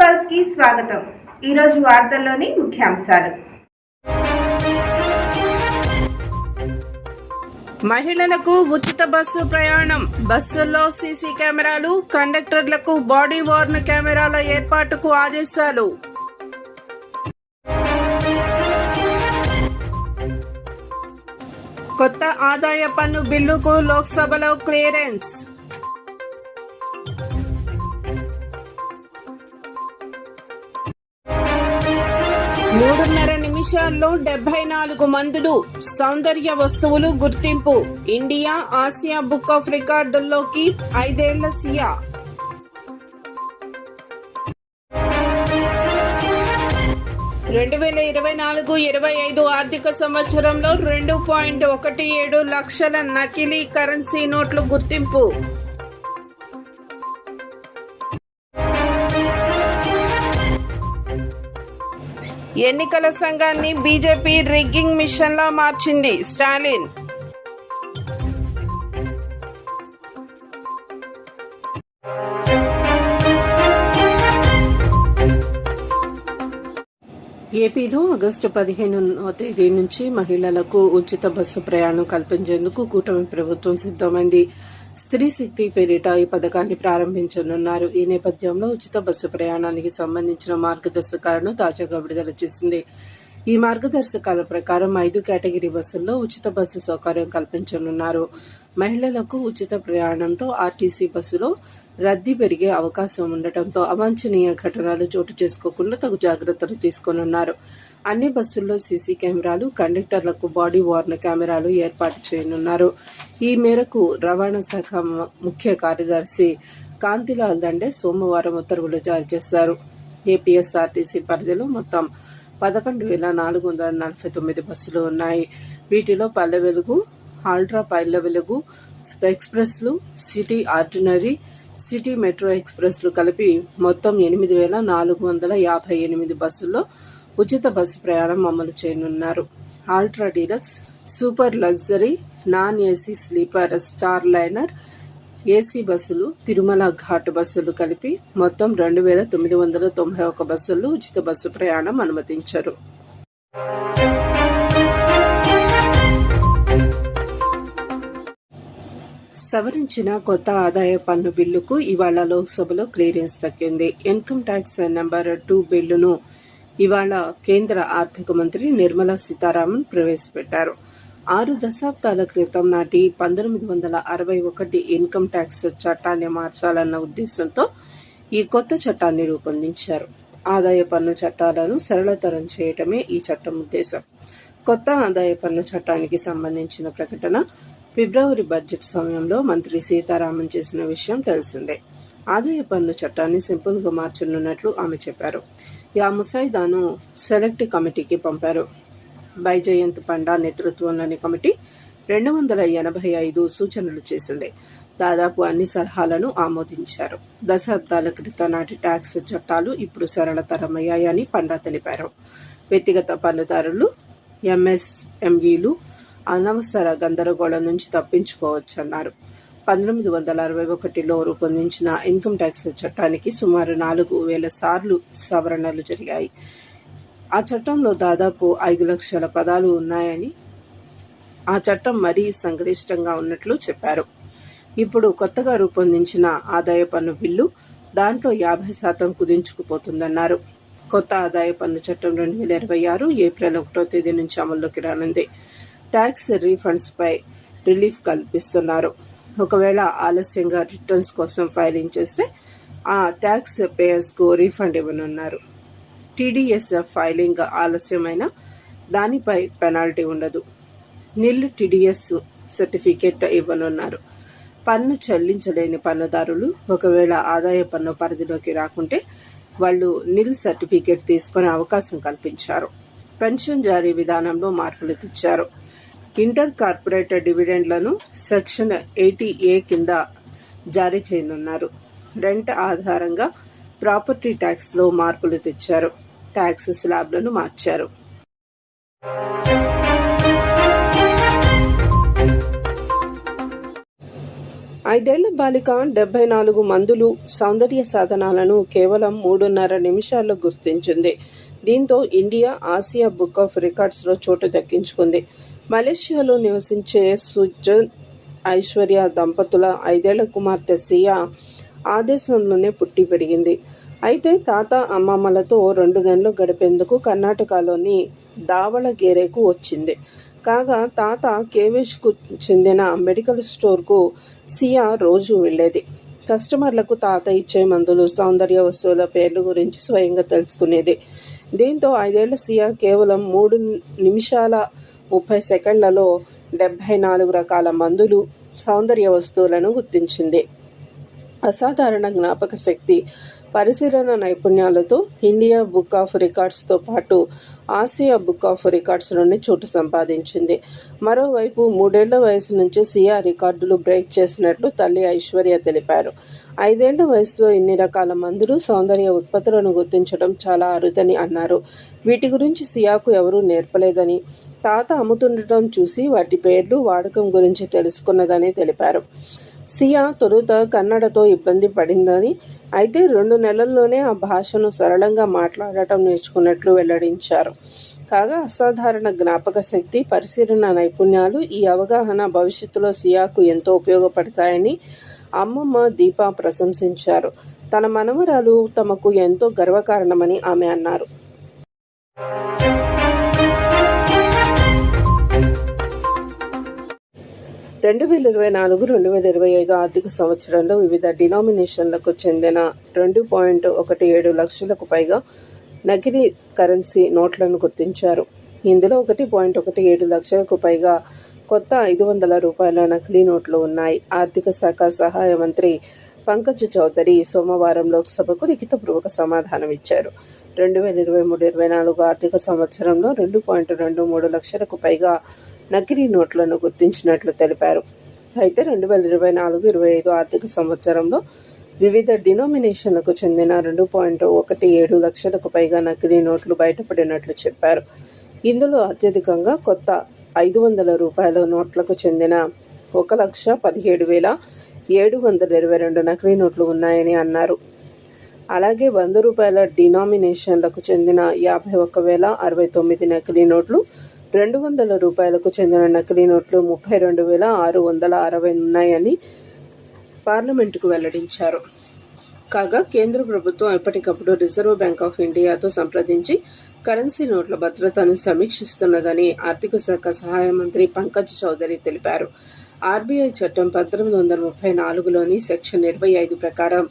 పల్స్కి స్వాగతం. ఈరోజు వార్తల్లోని ముఖ్యాంశాలు. మహిళలకు ఉచిత బస్సు ప్రయాణం. బస్సుల్లో సీసీ కెమెరాలు కండక్టర్లకు బాడీ వార్న్ కెమెరాల ఏర్పాటుకు ఆదేశాలు. కొత్త ఆదాయ పన్ను బిల్లుకు లోక్సభలో క్లియరెన్స్. మూడున్నర నిమిషాల్లో డెబ్బై నాలుగు మందులు సౌందర్య వస్తువులు గుర్తింపు. ఇండియా ఆసియా బుక్ ఆఫ్ రికార్డుల్లోకి ఐదేళ్ళ సియా. రెండు వేల ఇరవై నాలుగు ఇరవై ఐదు ఆర్థిక సంవత్సరంలో రెండు పాయింట్ ఒకటి ఏడు లక్షల నకిలీ కరెన్సీ నోట్లు గుర్తింపు. ఎన్నికల సంఘాన్ని బీజేపీ రిగ్గింగ్ మిషన్లా మార్చింది స్టాలిన్. ఏపీలో ఆగస్టు పదిహేను తేదీ నుంచి మహిళలకు ఉచిత బస్సు ప్రయాణం కల్పించేందుకు కూటమి ప్రభుత్వం సిద్దమైంది స్త్రీ శక్తి పేరిట ఈ పథకాన్ని ప్రారంభించనున్నారు. ఈ నేపథ్యంలో ఉచిత బస్సు ప్రయాణానికి సంబంధించిన మార్గదర్శకాలను తాజాగా విడుదల చేసింది. ఈ మార్గదర్శకాల ప్రకారం ఐదు కేటగిరీ బస్సుల్లో ఉచిత బస్సు సౌకర్యం కల్పించనున్నారు. మహిళలకు ఉచిత ప్రయాణంతో ఆర్టీసీ బస్సులో రద్దీ పెరిగే అవకాశం ఉండటంతో అవాంఛనీయ ఘటనలు చోటు చేసుకోకుండా తగు జాగ్రత్తలు తీసుకోనున్నారు. అన్ని బస్సుల్లో సీసీ కెమెరాలు కండక్టర్లకు బాడీ వార్న్ కెమెరాలు ఏర్పాటు చేయనున్నారు. ఈ మేరకు రవాణా శాఖ ముఖ్య కార్యదర్శి కాంతిలాల్ దండే సోమవారం ఉత్తర్వులు జారీ చేశారు. ఏపీఎస్ఆర్టీసీ పరిధిలో మొత్తం పదకొండు వేల నాలుగు వందల నలభై తొమ్మిది బస్సులు ఉన్నాయి. వీటిలో పల్లె వెలుగు ఆల్ట్రా పల్లె వెలుగు ఎక్స్ప్రెస్లు సిటీ ఆర్డినరీ సిటీ మెట్రో ఎక్స్ప్రెస్లు కలిపి మొత్తం ఎనిమిది వేల నాలుగు వందల యాభై ఎనిమిది బస్సుల్లో ఉచిత బస్సు ప్రయాణం అమలు చేయనున్నారు. Ultra deluxe super luxury non AC sleeper star liner AC బస్సులు తిరుమల ఘాట్ బస్సులు కలిపి మొత్తం రెండు వేల తొమ్మిది వందల తొంభై ఒక బస్సుల్లో ఉచిత బస్సు ప్రయాణం అనుమతించారు. సవరించిన కొత్త ఆదాయ పన్ను బిల్లుకు ఇవాళ లోక్సభలో క్లియరెన్స్ దక్కింది. ఇన్కమ్ ట్యాక్స్ నెంబర్ టూ బిల్లును ఇవాళ కేంద్ర ఆర్థిక మంత్రి నిర్మలా సీతారామన్ ప్రవేశపెట్టారు. ఆరు దశాబ్దాల క్రితం నాటి పంతొమ్మిది వందల అరవై ఒకటి ఇన్కమ్ ట్యాక్స్ చట్టాన్ని మార్చాలన్న ఉద్దేశంతో ఈ కొత్త చట్టాన్ని రూపొందించారు. ఆదాయ పన్ను చట్టాలను సరళతరం చేయటమే ఈ చట్టం ఉద్దేశం. కొత్త ఆదాయ పన్ను చట్టానికి సంబంధించిన ప్రకటన ఫిబ్రవరి బడ్జెట్ సమయంలో మంత్రి సీతారామన్ చేసిన విషయం తెలిసిందే. ఆదాయ పన్ను చట్టాన్ని సింపుల్గా మార్చనున్నట్లు ఆమె చెప్పారు. ఇలా ముసాయిదాను సెలెక్ట్ కమిటీకి పంపారు. బైజయంత్ పండా నేతృత్వంలోని కమిటీ రెండు వందల ఎనభై ఐదు సూచనలు చేసింది. దాదాపు అన్ని సలహాలను ఆమోదించారు. దశాబ్దాల క్రితం నాటి ట్యాక్స్ చట్టాలు ఇప్పుడు సరళతరమయ్యాయని పండా తెలిపారు. వ్యక్తిగత పన్నుదారులు ఎంఎస్ఎంఈలు అనవసర గందరగోళం నుంచి తప్పించుకోవచ్చన్నారు. పంతొమ్మిది వందల అరవై ఒకటిలో రూపొందించిన ఇన్కమ్ ట్యాక్స్ చట్టానికి సుమారు నాలుగు వేల సార్లు సవరణలు జరిగాయి. ఆ చట్టంలో దాదాపు ఐదు లక్షల పదాలు ఉన్నాయని ఆ చట్టం మరీ సంక్లిష్టంగా ఉన్నట్లు చెప్పారు. ఇప్పుడు కొత్తగా రూపొందించిన ఆదాయ పన్ను బిల్లు దాంట్లో యాభై శాతం కుదించుకుపోతుందన్నారు. కొత్త ఆదాయ పన్ను చట్టం రెండు వేల ఇరవై ఆరు ఏప్రిల్ ఒకటో తేదీ నుంచి అమల్లోకి రానుంది. ట్యాక్స్ రీఫండ్స్ పై రిలీఫ్ కల్పిస్తున్నారు. ఒకవేళ ఆలస్యంగా రిటర్న్స్ కోసం ఫైలింగ్ చేస్తే ఆ ట్యాక్స్ పేయర్స్కు రీఫండ్ ఇవ్వనున్నారు. టీడీఎస్ ఫైలింగ్ ఆలస్యమైన దానిపై పెనాల్టీ ఉండదు. నిల్ టీడీఎస్ సర్టిఫికేట్ ఇవ్వనున్నారు. పన్ను చెల్లించలేని పన్నుదారులు ఒకవేళ ఆదాయ పన్ను పరిధిలోకి రాకుంటే వాళ్ళు నిల్ సర్టిఫికేట్ తీసుకునే అవకాశం కల్పించారు. పెన్షన్ జారీ విధానంలో మార్పులు తెచ్చారు. ఇంటర్ కార్పొరేట్ డివిడెండ్లను సెక్షన్ ఎయిటీ ఏ కింద జారీ చేయనున్నారు. రెంట్ ఆధారంగా ప్రాపర్టీ ట్యాక్స్లో మార్పులు తెచ్చారు. ట్యాక్స్ స్లాబ్లను మార్చారు. ఐదేళ్ళ బాలిక డెబ్బై నాలుగు మందులు సౌందర్య సాధనాలను కేవలం మూడున్నర నిమిషాల్లో గుర్తించింది. దీంతో ఇండియా ఆసియా బుక్ ఆఫ్ రికార్డ్స్లో చోటు దక్కించుకుంది. మలేషియాలో నివసించే సుజన్ ఐశ్వర్య దంపతుల ఐదేళ్ళ కుమార్తె సియా ఆ దేశంలోనే పుట్టి పెరిగింది. అయితే తాత అమ్మమ్మలతో రెండు నెలలు గడిపేందుకు కర్ణాటకలోని దావళగేరేకు వచ్చింది. కాగా తాత కేవేష్కు చెందిన మెడికల్ స్టోర్కు సియా రోజు వెళ్ళేది. కస్టమర్లకు తాత ఇచ్చే మందులు సౌందర్య వస్తువుల పేర్లు గురించి స్వయంగా తెలుసుకునేది. దీంతో ఐదేళ్ళ సియా కేవలం మూడు నిమిషాల ముప్పై సెకండ్లలో డెబ్బై నాలుగు రకాల మందులు సౌందర్య వస్తువులను గుర్తించింది. అసాధారణ జ్ఞాపక శక్తి పరిశీలన నైపుణ్యాలతో ఇండియా బుక్ ఆఫ్ రికార్డ్స్తో పాటు ఆసియా బుక్ ఆఫ్ రికార్డ్స్ నుండి చోటు సంపాదించింది. మరోవైపు మూడేళ్ళ వయసు నుంచి సియా రికార్డులు బ్రేక్ చేసినట్లు తల్లి ఐశ్వర్య తెలిపారు. ఐదేళ్ళ వయసులో ఇన్ని రకాల మందులు సౌందర్య ఉత్పత్తులను గుర్తించడం చాలా అరుదని అన్నారు. వీటి గురించి సియాకు ఎవరూ నేర్పలేదని తాత అమ్ముతుండటం చూసి వాటి పేర్లు వాడకం గురించి తెలుసుకున్నదని తెలిపారు. సియా తొలుత కన్నడతో ఇబ్బంది పడిందని అయితే రెండు నెలల్లోనే ఆ భాషను సరళంగా మాట్లాడటం నేర్చుకున్నట్లు వెల్లడించారు. కాగా అసాధారణ జ్ఞాపక శక్తి పరిశీలన నైపుణ్యాలు ఈ అవగాహన భవిష్యత్తులో సియాకు ఎంతో ఉపయోగపడతాయని అమ్మమ్మ దీప ప్రశంసించారు. తన మనవరాలు తమకు ఎంతో గర్వకారణమని ఆమె అన్నారు. రెండు వేల ఇరవై నాలుగు రెండు వేల ఇరవై ఐదు ఆర్థిక సంవత్సరంలో వివిధ డినామినేషన్లకు చెందిన రెండు పాయింట్ ఒకటి ఏడు లక్షలకు పైగా నకిలీ కరెన్సీ నోట్లను గుర్తించారు. ఇందులో ఒకటి పాయింట్ ఒకటి ఏడు లక్షలకు పైగా కొత్త ఐదు వందల రూపాయల నకిలీ నోట్లు ఉన్నాయి. ఆర్థిక శాఖ సహాయ మంత్రి పంకజ్ చౌదరి సోమవారం లోక్సభకు లిఖితపూర్వక సమాధానం ఇచ్చారు. రెండు వేల ఇరవై మూడు ఇరవై నాలుగు ఆర్థిక సంవత్సరంలో రెండు పాయింట్ రెండు మూడు లక్షలకు పైగా నకిలీ నోట్లను గుర్తించినట్లు తెలిపారు. అయితే రెండు వేల ఇరవై నాలుగు ఇరవై ఐదు ఆర్థిక సంవత్సరంలో వివిధ డినోమినేషన్లకు చెందిన రెండు పాయింట్ ఒకటి ఏడు లక్షలకు పైగా నకిలీ నోట్లు బయటపడినట్లు చెప్పారు. ఇందులో అత్యధికంగా కొత్త ఐదు వందల రూపాయల నోట్లకు చెందిన ఒక లక్ష పదిహేడు వేల ఏడు వందల ఇరవై రెండు నకిలీ నోట్లు ఉన్నాయని అన్నారు. అలాగే వంద రూపాయల డినామినేషన్లకు చెందిన యాభై ఒక్క వేల అరవై తొమ్మిది నకిలీ నోట్లు రెండు వందల రూపాయలకు చెందిన నకిలీ నోట్లు ముప్పై రెండు వేల ఆరు వందల అరవై ఉన్నాయని పార్లమెంటుకు వెల్లడించారు. కాగా కేంద్ర ప్రభుత్వం ఎప్పటికప్పుడు రిజర్వ్ బ్యాంక్ ఆఫ్ ఇండియాతో సంప్రదించి కరెన్సీ నోట్ల భద్రతను సమీక్షిస్తున్నదని ఆర్థిక శాఖ సహాయ మంత్రి పంకజ్ చౌదరి తెలిపారు. ఆర్బీఐ చట్టం పంతొమ్మిది వందల ముప్పై నాలుగులోని సెక్షన్ ఇరవై ఐదు ప్రకారం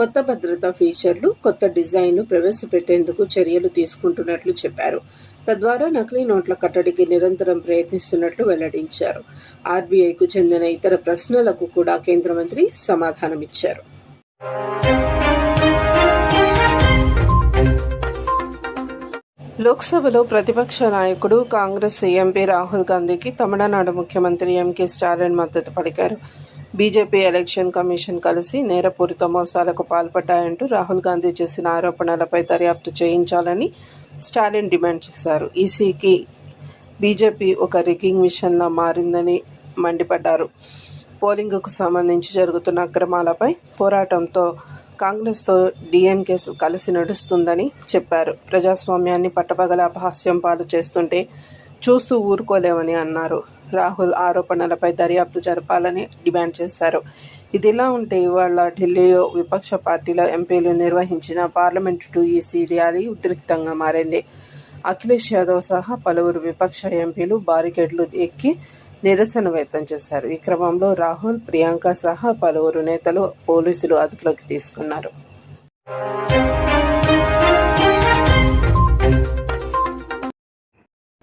కొత్త భద్రతా ఫీచర్లు కొత్త డిజైన్లు ప్రవేశపెట్టేందుకు చర్యలు తీసుకుంటున్నట్లు చెప్పారు. తద్వారా నకిలీ నోట్ల కట్టడికి నిరంతరం ప్రయత్నిస్తున్నట్లు వెల్లడించారు. ఆర్బీఐకు చెందిన ఇతర ప్రశ్నలకు కూడా కేంద్ర మంత్రి సమాధానమిచ్చారు. లోక్సభలో ప్రతిపక్ష నాయకుడు కాంగ్రెస్ ఎంపీ రాహుల్ గాంధీకి తమిళనాడు ముఖ్యమంత్రి ఎంకే స్టాలిన్ మద్దతు పలికారు. బీజేపీ ఎలక్షన్ కమిషన్ కలిసి నేరపూరిత మోసాలకు పాల్పడ్డాయంటూ రాహుల్ గాంధీ చేసిన ఆరోపణలపై దర్యాప్తు చేయించాలని స్టాలిన్ డిమాండ్ చేశారు. ఈసీకి బీజేపీ ఒక రిగ్గింగ్ మిషన్లా మారిందని మండిపడ్డారు. పోలింగ్కు సంబంధించి జరుగుతున్న అక్రమాలపై పోరాటంతో కాంగ్రెస్తో డిఎంకే కలిసి నడుస్తుందని చెప్పారు. ప్రజాస్వామ్యాన్ని పట్టపగల అపహాస్యం పాలు చేస్తుంటే చూస్తూ ఊరుకోలేమని అన్నారు. రాహుల్ ఆరోపణలపై దర్యాప్తు జరపాలని డిమాండ్ చేశారు. ఇదిలా ఉంటే ఇవాళ ఢిల్లీలో విపక్ష పార్టీల ఎంపీలు నిర్వహించిన పార్లమెంటు టూ ఈసీ ర్యాలీ ఉద్రిక్తంగా మారింది. అఖిలేష్ యాదవ్ సహా పలువురు విపక్ష ఎంపీలు బారికేడ్లు ఎక్కి నిరసన వ్యక్తం చేశారు. ఈ క్రమంలో రాహుల్ ప్రియాంక సహా పలువురు నేతలు పోలీసులు అదుపులోకి తీసుకున్నారు.